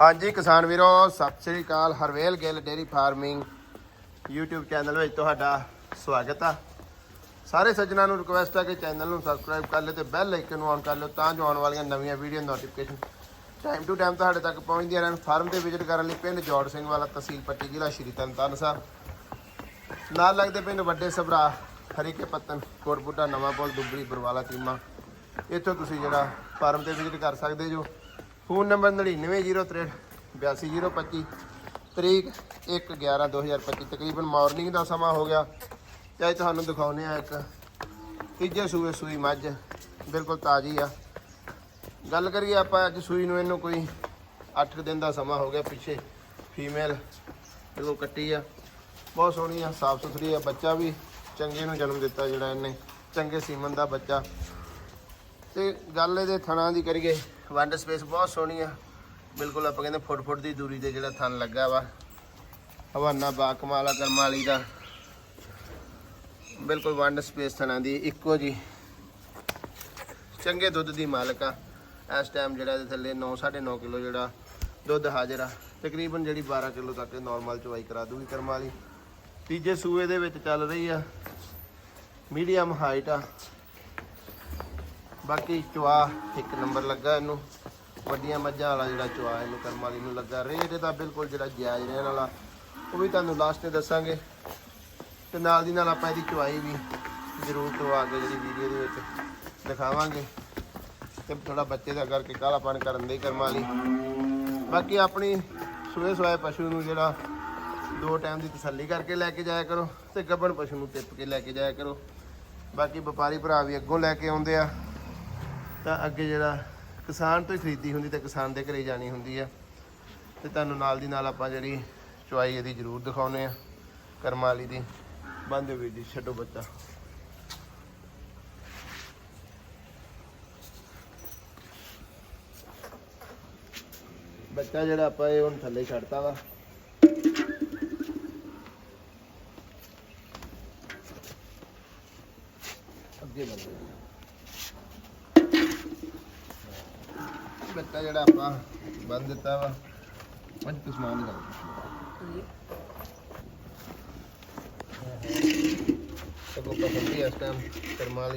ਹਾਂਜੀ, ਕਿਸਾਨ ਵੀਰੋ, ਸਤਿ ਸ੍ਰੀ ਅਕਾਲ। Harvel Gill dairy farming YouTube channel ਵਿੱਚ ਤੁਹਾਡਾ ਸਵਾਗਤ ਆ। ਸਾਰੇ ਸੱਜਣਾਂ ਨੂੰ ਰਿਕੁਐਸਟ ਆ ਕਿ ਚੈਨਲ ਨੂੰ ਸਬਸਕ੍ਰਾਈਬ ਕਰ ਲਿਓ ਤੇ ਬੈਲ ਆਈਕਨ ਨੂੰ ਔਨ ਕਰ ਲਿਓ ਤਾਂ ਜੋ ਆਉਣ ਵਾਲੀਆਂ ਨਵੀਆਂ video notification time to time ਤੁਹਾਡੇ ਤੱਕ ਪਹੁੰਚਦੀਆਂ ਰਹਿਣ। ਫਾਰਮ ਤੇ ਵਿਜ਼ਿਟ ਕਰਨ ਲਈ ਪਿੰਡ ਜੋੜ ਸਿੰਘ ਵਾਲਾ ਤਹਿਸੀਲ ਪੱਟੀ ਜ਼ਿਲ੍ਹਾ ਸ਼੍ਰੀ ਤਰਨਤਾਰਨ ਸਾਹਿਬ। ਨਾਲ ਲੱਗਦੇ ਪਿੰਡ ਵੱਡੇ ਸਭਰਾ ਹਰੀਕੇ ਪੱਤਨ, ਕੋਟਪੁੱਟਾ ਨਵਾਂ ਪੁਲ ਦੁੱਬੜੀ ਬਰਵਾਲਾ ਕੀਮਾ ਇੱਥੋਂ ਤੁਸੀਂ ਜਿਹੜਾ ਫਾਰਮ ਤੇ ਵਿਜ਼ਿਟ ਕਰ ਸਕਦੇ ਜੋ। ਫੋਨ ਨੰਬਰ 9903 82025 ਤਰੀਕ 1/11/2025 ਤਕਰੀਬਨ ਮਾਰਨਿੰਗ ਦਾ ਸਮਾਂ ਹੋ ਗਿਆ। ਤੇ ਤੁਹਾਨੂੰ ਦਿਖਾਉਨੇ ਆ ਇੱਕ ਤੀਜੇ ਸੂਏ ਸੂਈ ਮੱਝ, ਬਿਲਕੁਲ ਤਾਜ਼ੀ ਆ। ਗੱਲ ਕਰੀਏ ਆਪਾਂ ਅੱਜ ਸੂਈ ਨੂੰ, ਇਹਨੂੰ ਕੋਈ 8 ਦਿਨ ਦਾ ਸਮਾਂ ਹੋ ਗਿਆ ਪਿੱਛੇ ਫੀਮੇਲ ਬਿਲਕੁਲ ਕੱਟੀ ਆ। ਬਹੁਤ ਸੋਹਣੀ ਆ, ਸਾਫ਼ ਸੁਥਰੀ ਆ, ਬੱਚਾ ਵੀ ਚੰਗੇ ਨੂੰ ਜਨਮ ਦਿੱਤਾ ਜਿਹੜਾ ਇਹਨੇ, ਚੰਗੇ ਸੀਮਨ ਦਾ ਬੱਚਾ। ਤੇ ਗੱਲ ਇਹਦੇ ਥਣਾ ਦੀ ਕਰੀਏ ਵੰਡ ਸਪੇਸ ਬਹੁਤ ਸੋਹਣੀ ਆ। ਬਿਲਕੁਲ ਆਪਾਂ ਕਹਿੰਦੇ ਫੁੱਟ ਫੁੱਟ ਦੀ ਦੂਰੀ ਤੇ ਜਿਹੜਾ ਥਣ ਲੱਗਾ ਵਾ। ਹਵਾਨਾ ਬਾ ਕਮਾਲਾ ਕਰਮਾ ਵਾਲੀ ਦਾ। ਬਿਲਕੁਲ ਵੰਡ ਸਪੇਸ ਥਣਾ ਦੀ ਇੱਕੋ ਜੀ। ਚੰਗੇ ਦੁੱਧ ਦੀ ਮਾਲਕ ਆ। ਇਸ ਟਾਈਮ ਜਿਹੜਾ ਇਹਦੇ ਥੱਲੇ 9 9.5 ਕਿਲੋ ਜਿਹੜਾ ਦੁੱਧ ਹਾਜ਼ਰ ਆ। ਤਕਰੀਬਨ ਜਿਹੜੀ 12 ਕਿਲੋ ਤੱਕ ਨਾਰਮਲ ਚਵਾਈ ਕਰਾ ਦੂਗੀ ਕਰਮਾਲੀ ਤੀਜੇ ਸੂਏ ਦੇ ਵਿੱਚ ਚੱਲ ਰਹੀ ਆ। ਮੀਡੀਅਮ ਹਾਈਟ ਆ। ਬਾਕੀ ਚਵਾ ਇੱਕ ਨੰਬਰ ਲੱਗਾ ਇਹਨੂੰ। ਵੱਡੀਆਂ ਮੱਝਾਂ ਵਾਲਾ ਜਿਹੜਾ ਚਵਾ ਇਹਨੂੰ ਕਰਮ ਵਾਲੀ ਨੂੰ ਲੱਗਾ। ਰੇਟ ਇਹਦਾ ਬਿਲਕੁਲ ਜਿਹੜਾ ਜਾਇਜ਼ ਰਹਿਣ ਵਾਲਾ। ਉਹ ਵੀ ਤੁਹਾਨੂੰ ਲਾਸਟ ਤੇ ਦੱਸਾਂਗੇ। ਤੇ ਨਾਲ ਦੀ ਨਾਲ ਆਪਾਂ ਇਹਦੀ ਚਵਾਈ ਵੀ ਜ਼ਰੂਰ ਕਰਵਾ ਕੇ ਜਿਹੜੀ ਵੀਡੀਓ ਦੇ ਵਿੱਚ ਦਿਖਾਵਾਂਗੇ। ਤੇ ਥੋੜਾ ਬੱਚੇ ਦਾ ਕਰਕੇ ਕਾਲਾਪਨ ਕਰਨ ਦੇ ਕਰਮ ਵਾਲੀ। ਬਾਕੀ ਆਪਣੀ ਸੂਏ ਸਵਾਏ ਪਸ਼ੂ ਨੂੰ ਜਿਹੜਾ ਦੋ ਟਾਈਮ ਦੀ ਤਸੱਲੀ ਕਰਕੇ ਲੈ ਕੇ ਜਾਇਆ ਕਰੋ ਤੇ ਗੱਬਣ ਪਸ਼ੂ ਨੂੰ ਟਿੱਪ ਕੇ ਲੈ ਕੇ ਜਾਇਆ ਕਰੋ। ਬਾਕੀ ਵਪਾਰੀ ਭਰਾ ਵੀ ਅੱਗੋਂ ਲੈ ਕੇ ਆਉਂਦੇ ਆ। ਤਾਂ ਅੱਗੇ ਜਿਹੜਾ ਕਿਸਾਨ ਤੋਂ ਹੀ ਖਰੀਦੀ ਹੁੰਦੀ ਤਾਂ ਕਿਸਾਨ ਦੇ ਘਰੇ ਜਾਣੀ ਹੁੰਦੀ ਆ। ਤੇ ਤੁਹਾਨੂੰ ਨਾਲ ਦੀ ਨਾਲ ਆਪਾਂ ਜਿਹੜੀ ਚੁਆਈ ਇਹਦੀ ਜ਼ਰੂਰ ਦਿਖਾਉਨੇ ਆ, ਕਰਮਾਂ ਵਾਲੀ ਦੀ। ਬੰਦੇ ਵੀਰ ਜੀ, ਛੱਡੋ ਬੱਚਾ। ਬੱਚਾ ਜਿਹੜਾ ਆਪਾਂ ਇਹ ਹੁਣ ਥੱਲੇ ਛੱਡਤਾ ਵਾ। ਅੱਗੇ ਬੰਦੇ ਬੱਚਾ ਜਿਹੜਾ ਆਪਾਂ ਬੰਨ ਦਿੱਤਾ ਵਾ। ਅੱਜ ਕੁਛ ਸਮਾਨ ਨਿਕਾਲ ਤੇ ਕੋਪਾ ਹੁੰਦੀ ਇਸ ਟਾਈਮ ਕਰਮਾ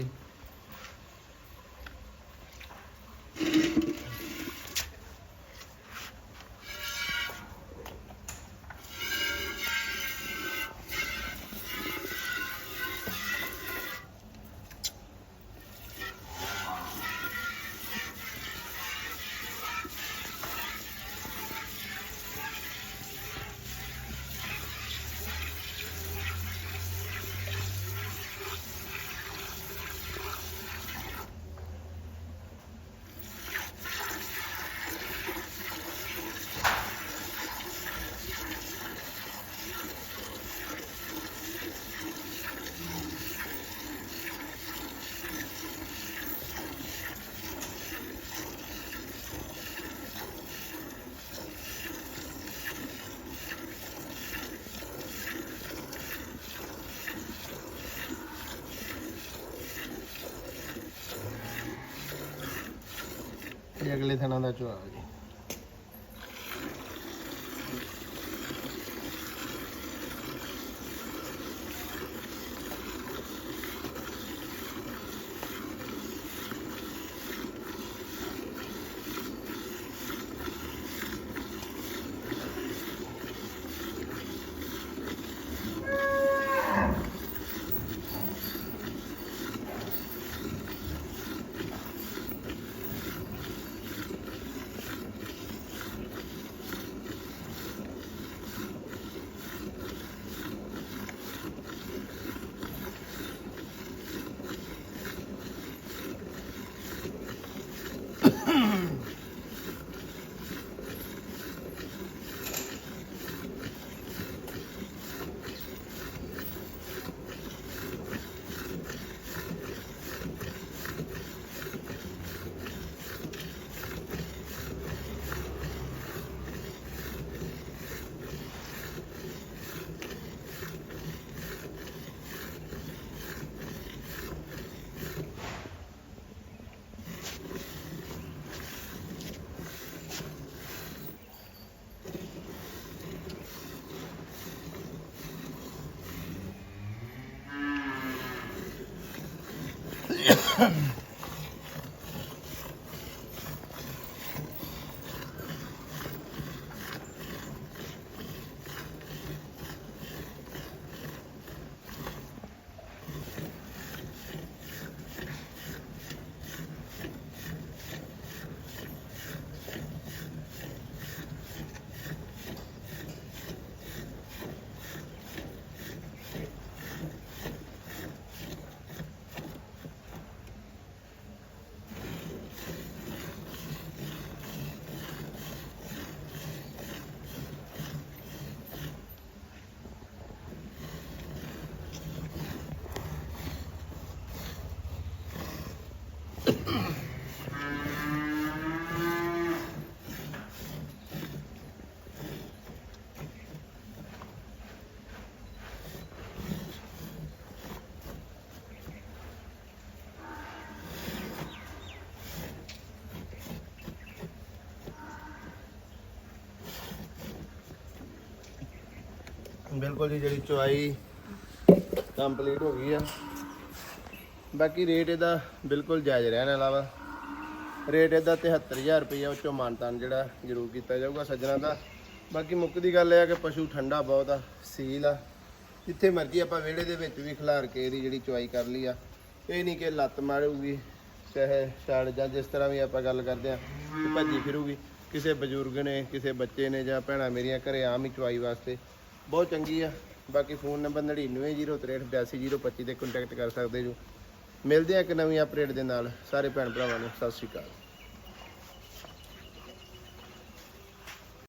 ਵਾਲੀ ਅਗਲੇ ਥਣਾ ਦਾ ਚੁਆ ਜੀ। Um ਬਿਲਕੁਲ ਜੀ, ਜਿਹੜੀ ਚੁਆਈ ਕੰਪਲੀਟ ਹੋ ਗਈ ਆ। ਬਾਕੀ ਰੇਟ ਇਹਦਾ ਬਿਲਕੁਲ ਜਾਇਜ਼ ਰਹਿਣ ਵਾਲਾ ਵਾ। ਰੇਟ ਇਹਦਾ 73000 ਰੁਪਏ ਉਹ ਚੋਂ ਮਾਨਤਾਨ ਜਿਹੜਾ ਜ਼ਰੂਰ ਕੀਤਾ ਜਾਊਗਾ ਸੱਜਣਾ ਦਾ। ਬਾਕੀ ਮੁੱਕ ਦੀ ਗੱਲ ਇਹ ਆ ਕਿ ਪਸ਼ੂ ਠੰਡਾ ਬਹੁਤ ਆ, ਸੀਲ ਆ। ਜਿੱਥੇ ਮਰਜ਼ੀ ਆਪਾਂ ਵਿਹੜੇ ਦੇ ਵਿੱਚ ਵੀ ਖਿਲਾਰ ਕੇ ਇਹਦੀ ਜਿਹੜੀ ਚੁਆਈ ਕਰ ਲਈ ਆ। ਇਹ ਨਹੀਂ ਕਿ ਲੱਤ ਮਾਰੂਗੀ, ਚਾਹੇ ਛੜ ਜਾਂ ਜਿਸ ਤਰ੍ਹਾਂ ਵੀ ਆਪਾਂ ਗੱਲ ਕਰਦੇ ਆ ਭੱਜੀ ਫਿਰੂਗੀ। ਕਿਸੇ ਬਜ਼ੁਰਗ ਨੇ, ਕਿਸੇ ਬੱਚੇ ਨੇ ਜਾਂ ਭੈਣਾਂ ਮੇਰੀਆਂ ਘਰੇ ਆਮ ਹੀ ਚੁਆਈ ਵਾਸਤੇ ਬਹੁਤ ਚੰਗੀ ਆ। ਬਾਕੀ ਫੋਨ ਨੰਬਰ 9903688025 ਤੇ ਕੰਟੈਕਟ ਕਰ ਸਕਦੇ ਜੋ। ਮਿਲਦੇ ਆ ਇੱਕ ਨਵੀਂ ਅਪਡੇਟ ਦੇ ਨਾਲ। ਸਾਰੇ ਭੈਣ ਭਰਾਵਾਂ ਨੂੰ ਸਤਿ ਸ਼੍ਰੀ ਅਕਾਲ।